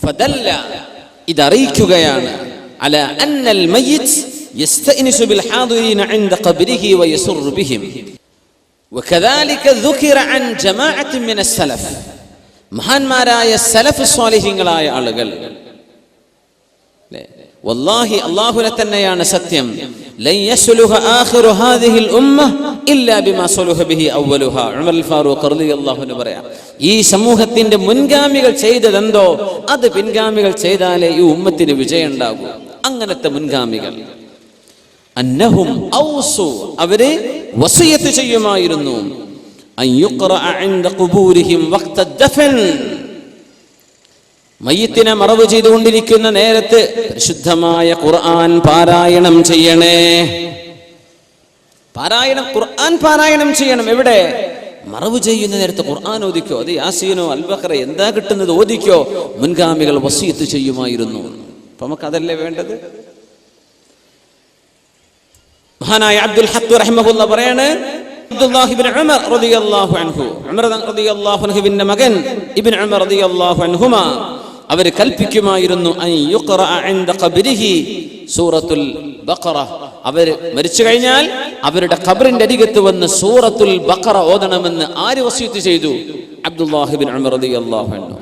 ഫദല്ല ഇതറിയിക്കുകയാണ് അല അന്നൽ മയ്യിത്ത് يستأنس بالحاضرين عند قبره ويسر بهم وكذلك ذكر عن جماعة من السلف മഹാന്മാരായ സലഫ് സ്വാലിഹ്യങ്ങളായ ആളുകൾ ല്ലേ? വല്ലാഹി അള്ളാഹുനെ തന്നെയാണ് സത്യം പറയാം ഈ സമൂഹത്തിന്റെ മുൻഗാമികൾ ചെയ്തതെന്തോ അത് പിൻഗാമികൾ ചെയ്താലേ ഈ ഉമ്മത്തിന് വിജയം ഉണ്ടാകൂ അങ്ങനത്തെ മുൻഗാമികൾ. അന്നഹും ഔസു അവർ വസിയത്ത് ചെയ്യുമായിരുന്നു. അൻ യുഖ്റഅ ഇൻദ ഖുബൂരിഹിം വഖ്ത ദഫൻ. മയ്യത്തിനെ മറവ് ചെയ്തുകൊണ്ടിരിക്കുന്ന നേരത്ത് പരിശുദ്ധമായ ഖുർആൻ പാരായണം ചെയ്യണേ. പാരായണം ഖുർആൻ പാരായണം ചെയ്യണം. എവിടെ? മറവ് ചെയ്യുന്ന നേരത്ത് ഖുർആൻ ഓദിക്കോ അത് യാസീനോ അൽബഖറ എന്താ കിട്ടുന്നത് ഓദിക്കോ മുൻഗാമികൾ വസീത്ത് ചെയ്യുമായിരുന്നു. അപ്പൊ നമുക്ക് അതല്ലേ വേണ്ടത്? മഹാനായ അബ്ദുൽ ഹഖ് റഹ്മുല്ല പറയാണ് അബ്ദുല്ലാഹിബിൻ മകൻ റളിയല്ലാഹു അൻഹുമാ. അവർ കൽപ്പിക്കുമായിരുന്നു സൂറത്തുൽ ബഖറ. അവർ മരിച്ചു കഴിഞ്ഞാൽ അവരുടെ ഖബറിന്റെ അരികത്ത് വന്ന് സൂറത്തുൽ ബഖറ ഓതണമെന്ന് ആര് വസീത്ത് ചെയ്തു? അബ്ദുല്ലാഹിബിൻ അൻഹു.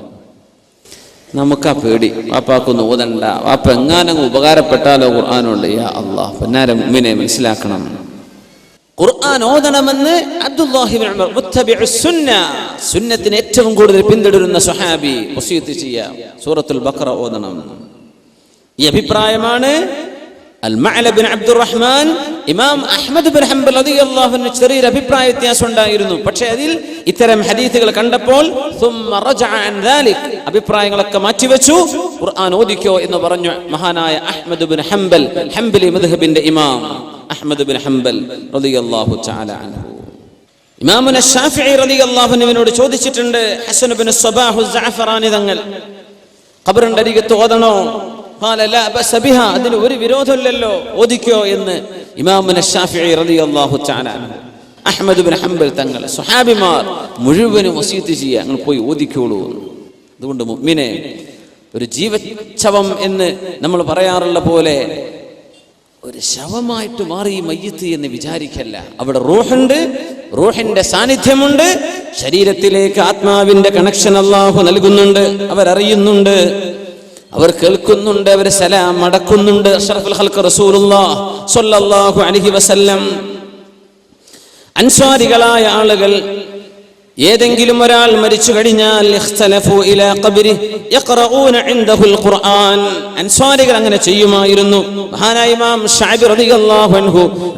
നമുക്കാ പേടി. വാപ്പാക്കൊന്ന് ഓതണ്ട. വാപ്പ എങ്ങാനും ഉപകാരപ്പെട്ടാലോ ഖുർആാനുണ്ട്? യാ അള്ളാഹ് പൊന്നാര മുമ്മിനെ മനസ്സിലാക്കണം. ഖുർആൻ ഓതണമെന്ന് അബ്ദുല്ലാഹിബിൻ സുന്നത്തിന് ഏറ്റവും കൂടുതൽ പിന്തുടരുന്ന സുഹാബി വസീത്ത് ചെയ്യാം സൂറത്തുൽ ബക്കറ ഓതണം. ഈ അഭിപ്രായമാണ് അബ്ദുറഹ്മാൻ ഇമാം അഹമ്മദ് ബിൻ ഹംബൽ റളിയല്ലാഹുവിന് ചെറിയൊരു അഭിപ്രായ വ്യത്യാസം ഉണ്ടായിരുന്നു പക്ഷേ അതിൽ ഇത്തരം ഹദീസുകൾ കണ്ടപ്പോൾ അഭിപ്രായങ്ങളൊക്കെ മാറ്റിവെച്ചു. ഖുർആൻ ഓദിക്കോ എന്ന് പറഞ്ഞു മഹാനായ അഹമ്മദ് ബിൻ ഹംബൽ ഹംബലി മദ്ഹബിന്റെ ഇമാം അഹമ്മദ് ബിൻ ഹംബൽ റളിയല്ലാഹു തആല അൻഹു. ഇമാമുന ഷാഫി റളിയല്ലാഹു അൻഹുവിനോട് ചോദിച്ചിട്ടുണ്ട് ഹസൻ ബിൻ സബാഹു സഅഫറാനി തങ്ങൾ. ഖബറിന്റെ അരികത്ത് ഓതണോ? ഖാല ലാ ബഅസ ബിഹാ അതിന് ഒരു വിരോധമില്ലല്ലോ ഓദിക്കോ എന്ന് ഇമാമുന ഷാഫി റളിയല്ലാഹു തആല അഹമ്മദ് ബിൻ ഹംബൽ തങ്ങൾ സ്വഹാബിമാർ മുഴുവനും വസീത്ത് ചെയ്യുക നിങ്ങൾ പോയി ഓദിക്കോളൂ അതുകൊണ്ട് മുഅ്മിനെ ഒരു ജീവച്ഛവം എന്ന് നമ്മൾ പറയാറുള്ള പോലെ ഒരു ശവമായിട്ട് മാറി മയ്യത്ത് എന്ന് വിചാരിക്കല്ല. അവിടെ റൂഹുണ്ട് റൂഹിന്റെ സാന്നിധ്യമുണ്ട് ശരീരത്തിലേക്ക് ആത്മാവിന്റെ കണക്ഷൻ അള്ളാഹു നൽകുന്നുണ്ട് അവരറിയുന്നുണ്ട് അവർ കേൾക്കുന്നുണ്ട് അവർ സലാം മടക്കുന്നുണ്ട് അഷ്റഫുൽ അലൈഹി വസല്ലം. അൻസ്വാരികളായ ആളുകൾ ഏതെങ്കിലും ഒരാൾ മരിച്ചു കഴിഞ്ഞാൽ അങ്ങനെ ചെയ്യുമായിരുന്നു.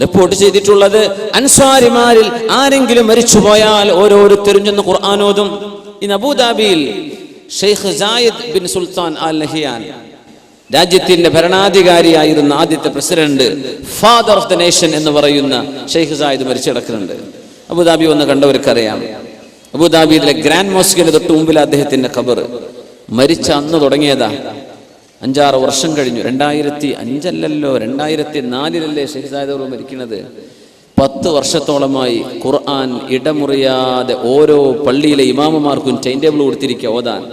റിപ്പോർട്ട് ചെയ്തിട്ടുള്ളത് അൻസ്വാരിമാരിൽ ആരെങ്കിലും മരിച്ചു പോയാൽ ഓരോരുത്തരും ചെന്ന് ഖുർആൻ ഓതും. ഇന്ന് അബുദാബിയിൽ Sheikh Zayed bin Sultan Al Nahyan രാജ്യത്തിന്റെ ഭരണാധികാരിയായിരുന്ന ആദ്യത്തെ president father of the nation എന്ന് പറയുന്ന ഷെയ്ഖ് സായിദ് മരിച്ചു കിടക്കുന്നുണ്ട്. അബുദാബി ഒന്ന് കണ്ടവർക്കറിയാം. അബുദാബിയിലെ ഗ്രാൻഡ് മോസ്കിന്റെ തൊട്ട് മുമ്പിൽ അദ്ദേഹത്തിന്റെ ഖബർ. മരിച്ച അന്ന് തുടങ്ങിയതാ. അഞ്ചാറ് വർഷം കഴിഞ്ഞു. രണ്ടായിരത്തി അഞ്ചല്ലല്ലോ രണ്ടായിരത്തി നാലിലല്ലേ അവർ മരിക്കുന്നത്. പത്ത് വർഷത്തോളമായി ഖുർആൻ ഇടമുറിയാതെ ഓരോ പള്ളിയിലെ ഇമാമമാർക്കും ടൈം ടേബിൾ കൊടുത്തിരിക്കുക ഓതാൻ.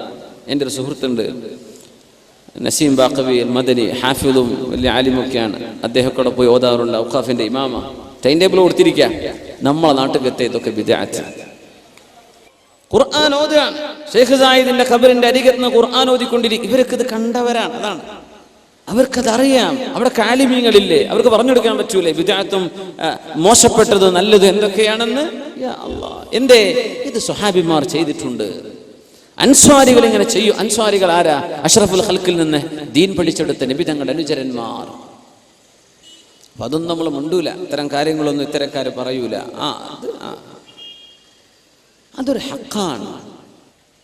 എന്റെ ഒരു സുഹൃത്തുണ്ട്. നസീം ബാക്കവി മദനി ഹാഫിദും വലിയ ആലിമൊക്കെയാണ്. അദ്ദേഹം കൂടെ പോയി ഓതാറുണ്ട് ഔഖാഫിന്റെ ഇമാമ. ടൈം ടേബിൾ കൊടുത്തിരിക്കുക. നമ്മളെ നാട്ടിൽ ഇതൊക്കെ വിദ്യാർത്ഥി ഖുർആൻ ഓതുകയാണ്. ഷെയ്ഖ് സായിദിന്റെ ഖബറിന്റെ അരികത്ത് നിന്ന് ഖുർആൻ ഓതിക്കൊണ്ടിരിക്കും ഇവർക്ക് ഇത് കണ്ടവരാണ്. അതാണ്. അവർക്കത് അറിയാം. അവിടെ കാലിമീങ്ങളില്ലേ? അവർക്ക് പറഞ്ഞു കൊടുക്കാൻ പറ്റൂലേ? വിദാത്തും മോശപ്പെട്ടത് നല്ലത് എന്തൊക്കെയാണെന്ന്. എന്തേ? ഇത് സുഹാബിമാർ ചെയ്തിട്ടുണ്ട്. അൻസ്വാരികൾ ഇങ്ങനെ ചെയ്യും. അൻസ്വാരികൾ ആരാ? അഷറഫുൽ ഹൽക്കിൽ നിന്ന് ദീൻ പഠിച്ചെടുത്ത നബി തങ്ങളുടെ അപ്പൊ അതൊന്നും നമ്മൾ മുണ്ടൂല. ഇത്തരം കാര്യങ്ങളൊന്നും ഇത്തരക്കാർ പറയൂല. ആ. അതൊരു ഹക്കാണ്.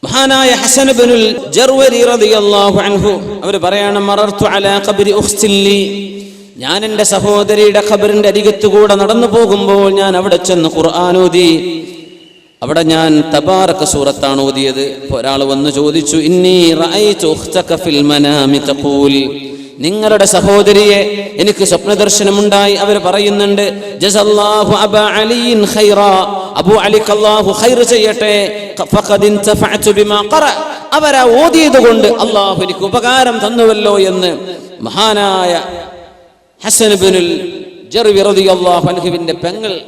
മഹാനായ ഹസൻ ബിനുൽ ജർവരി റളിയല്ലാഹു അൻഹു അവർ പറയാണ് മറർത്തു അലാ ഖബ്രി ഉഖ്തില്ലി ഞാൻ എന്റെ സഹോദരിയുടെ ഖബറിന്റെ അരികത്ത് കൂടെ നടന്നു പോകുമ്പോൾ ഞാൻ അവിടെ ചെന്ന് ഖുർആൻ ഓതി. അവിടെ ഞാൻ തബാറക സൂറത്താണ് ഓതിയത്. ഒരാൾ വന്ന് ചോദിച്ചു ഇന്നി റഅയ്തു ഉഖ്തക ഫിൽ മനാമി തഖൂൽ. നിങ്ങളുടെ സഹോദരിയെ എനിക്ക് സ്വപ്നദർശനമുണ്ടായി അവർ പറയുന്നുണ്ട് അബ ഖൈറ അലിക്ക് അല്ലാഹു ഖൈർ ചെയ്യട്ടെ ബിമാ ഖറ അവരാ ഓതിയത് കൊണ്ട് അള്ളാഹു എനിക്ക് ഉപകാരം തന്നുവല്ലോ എന്ന് മഹാനായ ഹസൻബിനുൽ റളിയല്ലാഹു അൻഹുവിന്റെ പെങ്ങൾ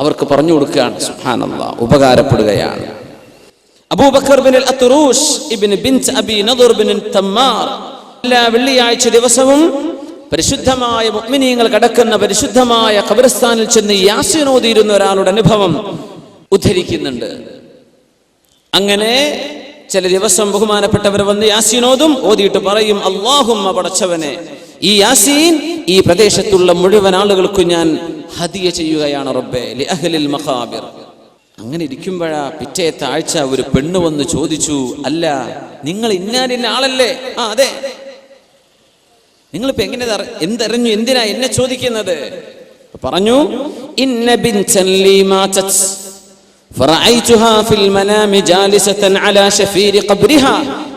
അവർക്ക് പറഞ്ഞു കൊടുക്കുകയാണ്. സുബ്ഹാനല്ലാഹ് ഉപകാരപ്പെടുകയാണ്. അബൂബക്കർ ബിൻ അത്തുറൂഷ് ഇബ്നു ബിൻത് അബി നദർ ബിൻ തമ്മാർ എല്ലാ വെള്ളിയാഴ്ച ദിവസവും പരിശുദ്ധമായ മുഅ്മിനീങ്ങൾ കടക്കുന്ന പരിശുദ്ധമായ ഖബർസ്ഥാനിൽ ചെന്ന് യാസീൻ ഓതിയിരുന്ന ഒരാളുടെ അനുഭവം ഉദ്ധരിക്കുന്നുണ്ട്. അങ്ങനെ ചില ദിവസം ബഹുമാനപ്പെട്ടവർ വന്ന് യാസീനോദും ഓതിയിട്ട് പറയും അള്ളാഹുമ്മ പടച്ചവനെ ഈ യാസീൻ ഈ പ്രദേശത്തുള്ള മുഴുവൻ ആളുകൾക്കും ഞാൻ ഹദിയ ചെയ്യുകയാണ് റബ്ബെ അഹ്ലിൽ മഖാബിർ. അങ്ങനെ ഇരിക്കുമ്പോഴാ പിറ്റേത്തെ ആഴ്ച ഒരു പെണ്ണ് വന്ന് ചോദിച്ചു അല്ല നിങ്ങൾ ഇന്നാലിന്ന ആളല്ലേ? ആ അതെ. നിങ്ങളിപ്പോ എങ്ങനെ എന്തറിഞ്ഞു? എന്തിനാ എന്നെ ചോദിക്കുന്നത്? പറഞ്ഞു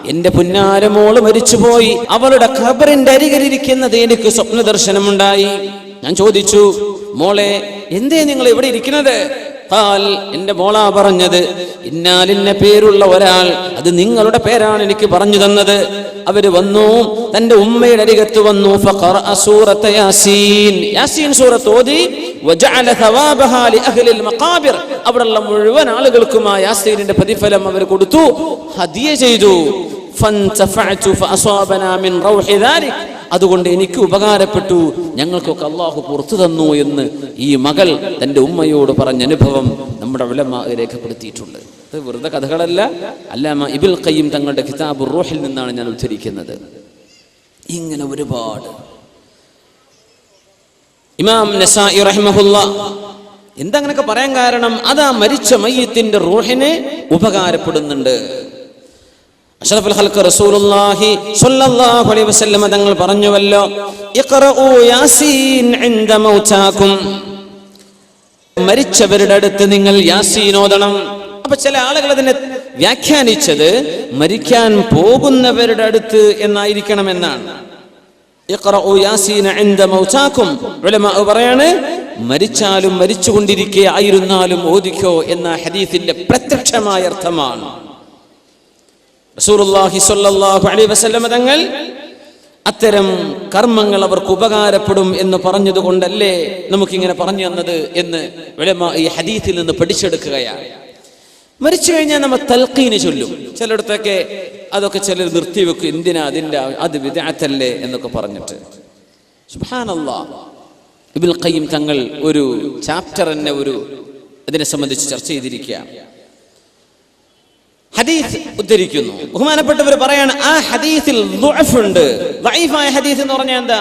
എന്റെ പുന്നാരമോൾ മരിച്ചുപോയി. അവളുടെ ഖബറിന്റെ അരികരിയിരിക്കുന്നത് എനിക്ക് സ്വപ്ന ദർശനമുണ്ടായി ഞാൻ ചോദിച്ചു മോളെ എന്തേ നിങ്ങൾ ഇവിടെ ഇരിക്കുന്നത്? എന്റെ മോളാ പറഞ്ഞത്. ഇന്നാലിന്ന പേരുള്ള ഒരാൾ അത് നിങ്ങളുടെ പേരാണ് എനിക്ക് പറഞ്ഞു തന്നത്. അവർ വന്നു തന്റെ ഉമ്മയുടെ അരികത്ത് വന്നു. യാസീൻ. യാസീൻ സൂറത്ത് ഓതി അവിടെയുള്ള മുഴുവൻ ആളുകൾക്കും ആ യാസീനിന്റെ പ്രതിഫലം അവർ കൊടുത്തു ഹദിയ ചെയ്തു. അതുകൊണ്ട് എനിക്ക് ഉപകാരപ്പെട്ടു. ഞങ്ങൾക്കൊക്കെ അള്ളാഹു പുറത്തു തന്നു എന്ന് ഈ മകൾ തന്റെ ഉമ്മയോട് പറഞ്ഞ അനുഭവം നമ്മുടെ ഉലമ രേഖപ്പെടുത്തിയിട്ടുണ്ട്. അത് വെറുതെ കഥകളല്ല. അല്ലാമ ഇബിൽ കയ്യും തങ്ങളുടെ കിതാബ് റോഹിൽ നിന്നാണ് ഞാൻ ഉദ്ധരിക്കുന്നത്. ഇങ്ങനെ ഒരുപാട്. ഇമാം നസായി റഹിമഹുല്ല എന്താ അങ്ങനെയൊക്കെ പറയാൻ കാരണം അതാ മരിച്ച മയ്യത്തിന്റെ റൂഹിനെ ഉപകാരപ്പെടുന്നുണ്ട്. അഷ്റഫുൽ ഖൽഖ് റസൂലുള്ളാഹി സ്വല്ലല്ലാഹു അലൈഹി വസല്ലം തങ്ങൾ പറഞ്ഞുവല്ലോ ഇഖ്റഊ യാസീൻ ഇൻദ മൗതാകും മരിച്ചവരുടെ അടുത്ത് നിങ്ങൾ യാസീൻ ഓതണം. അപ്പൊ ചില ആളുകൾ അതിനെ വ്യാഖ്യാനിച്ചത് മരിക്കാൻ പോകുന്നവരുടെ അടുത്ത് എന്നായിരിക്കണം എന്നാണ് പറയാണ് മരിച്ചാലും മരിച്ചുകൊണ്ടിരിക്കെ ആയിരുന്നാലും ഓദിക്കോ എന്ന ഹദീസിന്റെ പ്രത്യക്ഷമായ അർത്ഥമാണ്. റസൂലുള്ളാഹി സ്വല്ലല്ലാഹു അലൈഹി വസല്ലം തങ്ങൾ അത്തരം കർമ്മങ്ങൾ അവർക്ക് ഉപകാരപ്പെടും എന്ന് പറഞ്ഞതുകൊണ്ടല്ലേ നമുക്കിങ്ങനെ പറഞ്ഞു തന്നത് എന്ന് ഈ ഹദീത്തിൽ നിന്ന് പഠിച്ചെടുക്കുകയാണ്. മരിച്ചു കഴിഞ്ഞാൽ നമ്മൾ തൽക്കീന് ചൊല്ലും. ചിലയിടത്തൊക്കെ അതൊക്കെ ചിലർ നിർത്തിവെക്കും. എന്തിനാ അതിന്റെ അത് വിദാത്തല്ലേ എന്നൊക്കെ പറഞ്ഞിട്ട്. ഇബിൽ ഖയ്യിം തങ്ങൾ ഒരു ചാപ്റ്റർ തന്നെ ഒരു ഇതിനെ സംബന്ധിച്ച് ചർച്ച ചെയ്തിരിക്കുക ഹദീസ് ഉദ്ധരിക്കുന്നു. ബഹുമാനപ്പെട്ടവർ പറയാണ് ആ ഹദീസിൽ ഉണ്ട് ഹദീസ് എന്ന് പറഞ്ഞാൽ എന്താ?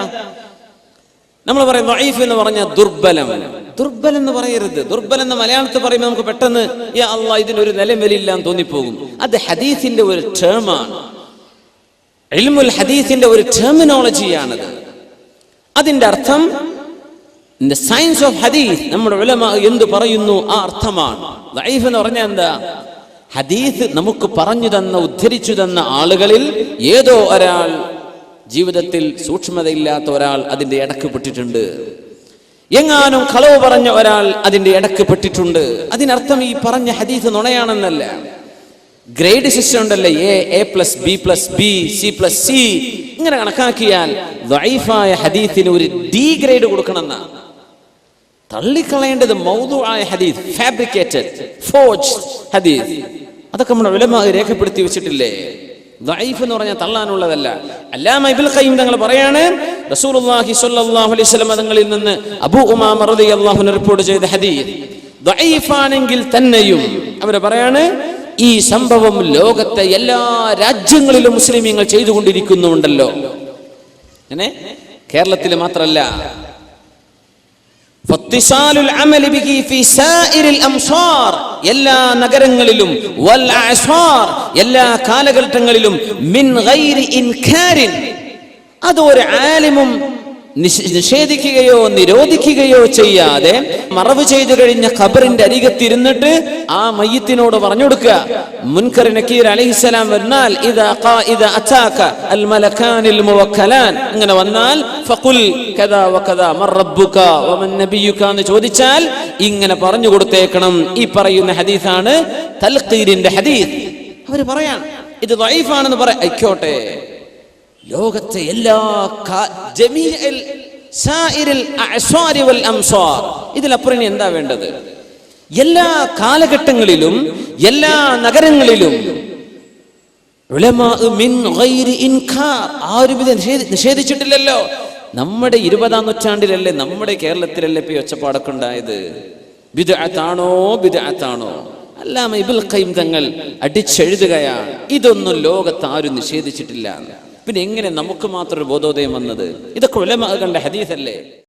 നമ്മൾ പറയും വൈഫ് എന്ന് പറഞ്ഞാൽ ദുർബലം. ദുർബലം എന്ന് പറയരുത്. ദുർബലം എന്ന് മലയാളത്തിൽ പറയുമ്പോൾ നമുക്ക് പെട്ടെന്ന് യാ അള്ളാഹ് ഇതിനൊരു നിലം വലില്ല എന്ന് തോന്നിപ്പോകും. അത് ഹദീസിന്റെ ഒരു ടേമാണ് ഇൽമുൽ ഹദീസിന്റെ ഒരു ടെർമിനോളജിയാണത് അതിന്റെ അർത്ഥം സയൻസ് ഓഫ് ഹദീസ് നമ്മുടെ ഉലമ എന്ത് പറയുന്നു? ആ അർത്ഥമാണ്. ദഈഫ് എന്ന് പറഞ്ഞാൽ എന്താ? ഹദീസ് നമുക്ക് പറഞ്ഞു തന്ന ഉദ്ധരിച്ചു തന്ന ആളുകളിൽ ഏതോ ഒരാൾ ജീവിതത്തിൽ സൂക്ഷ്മതയില്ലാത്ത ഒരാൾ അതിന്റെ ഇടയ്ക്ക് പെട്ടിട്ടുണ്ട്. എങ്ങാനും കളവ് പറഞ്ഞ ഒരാൾ അതിന്റെ ഇടയ്ക്ക് പെട്ടിട്ടുണ്ട്. അതിനർത്ഥം ഈ പറഞ്ഞ ഹദീസ് നുണയാണെന്നല്ല. ഗ്രേഡ് സിസ്റ്റം ഉണ്ടല്ലേ A A plus B plus B C plus C. ഇങ്ങനെ കണക്കാക്കിയാൽ വൈഫായ ഹദീസിന് ഒരു ഡി ഗ്രേഡ് കൊടുക്കണമെന്നാണ് തള്ളിക്കളയേണ്ടത് മൗതുആയ ഹദീസ് ഫാബ്രിക്കേറ്റഡ് ഫോർജ് ഹദീസ്. അതൊക്കെ നമ്മുടെ ഉലമ രേഖപ്പെടുത്തി വെച്ചിട്ടില്ലേ? ദൈഫ് എന്ന് പറഞ്ഞാൽ തള്ളാനുള്ളതല്ല. അല്ലാമ ഇബ്നുൽ ഖയ്യിം തങ്ങൾ പറയാണ് റസൂലുള്ളാഹി സ്വല്ലല്ലാഹു അലൈഹി വസല്ലം തങ്ങളിൽ നിന്ന് അബൂ ഉമാമ റളിയല്ലാഹു അൻഹു റിപ്പോർട്ട് ചെയ്ത ഹദീസ് ദൈഫാണെങ്കിൽ തന്നെയും. അവർ പറയാണ് ഈ സംഭവം ലോകത്തെ എല്ലാ രാജ്യങ്ങളിലും മുസ്ലിമീങ്ങൾ ചെയ്തുകൊണ്ടിരിക്കുന്നുണ്ടല്ലോ. അങ്ങനെ കേരളത്തിൽ മാത്രമല്ല ഫത്തിസാലുൽ അമലി ബിഹി ഫി സായിരിൽ അംസാർ എല്ലാ നഗരങ്ങളിലും വൽ എല്ലാ കാലഘട്ടങ്ങളിലും മിൻ ഗൈരി ഇൻകാരിൻ അത് ഒരു ആലിമും നിഷേധിക്കുകയോ നിരോധിക്കുകയോ ചെയ്യാതെ മറവ് ചെയ്തു കഴിഞ്ഞ ഖബറിന്റെ അരികത്തിരുന്നിട്ട് ആ മയ്യത്തിനോട് പറഞ്ഞു കൊടുക്കുക മുൻകർ നക്കീർ അലൈഹിസ്സലാം വന്നാൽ അങ്ങനെ വന്നാൽ ഫഖുൽ കദാ വകദാ മർ റബ്ബുക വമൻ നബിയുക എന്ന് ചോദിച്ചാൽ ഇങ്ങനെ പറഞ്ഞു കൊടുത്തേക്കണം. ഈ പറയുന്ന ഹദീസാണ് തൽഖീരിന്റെ ഹദീസ്. അവർ പറയാൻ ഇത് വൈഫാണെന്ന് പറയാം ആയിക്കോട്ടെ. ലോകത്തെ എല്ലാ ഇതിലപ്പുറം എന്താ വേണ്ടത്? എല്ലാ കാലഘട്ടങ്ങളിലും എല്ലാ നഗരങ്ങളിലും ആരും ഇത് നിഷേധിച്ചിട്ടില്ലല്ലോ. നമ്മുടെ ഇരുപതാം നൂറ്റാണ്ടിലല്ലേ നമ്മുടെ കേരളത്തിലല്ലേ ഇപ്പൊ ഒച്ചപ്പാടൊക്കെ ഉണ്ടായത്? ബിദാത്താണോ ബിദാത്താണോ അല്ലാമ ഇബുൽ ഖൈം തങ്ങൾ അടിച്ചെഴുതുകയാണ് ഇതൊന്നും ലോകത്ത് ആരും നിഷേധിച്ചിട്ടില്ല. പിന്നെ എങ്ങനെ നമുക്ക് മാത്രം ഒരു ബോധോദയം വന്നത്? ഇതൊക്കെ ഉലമകളുടെ ഹദീസല്ലേ?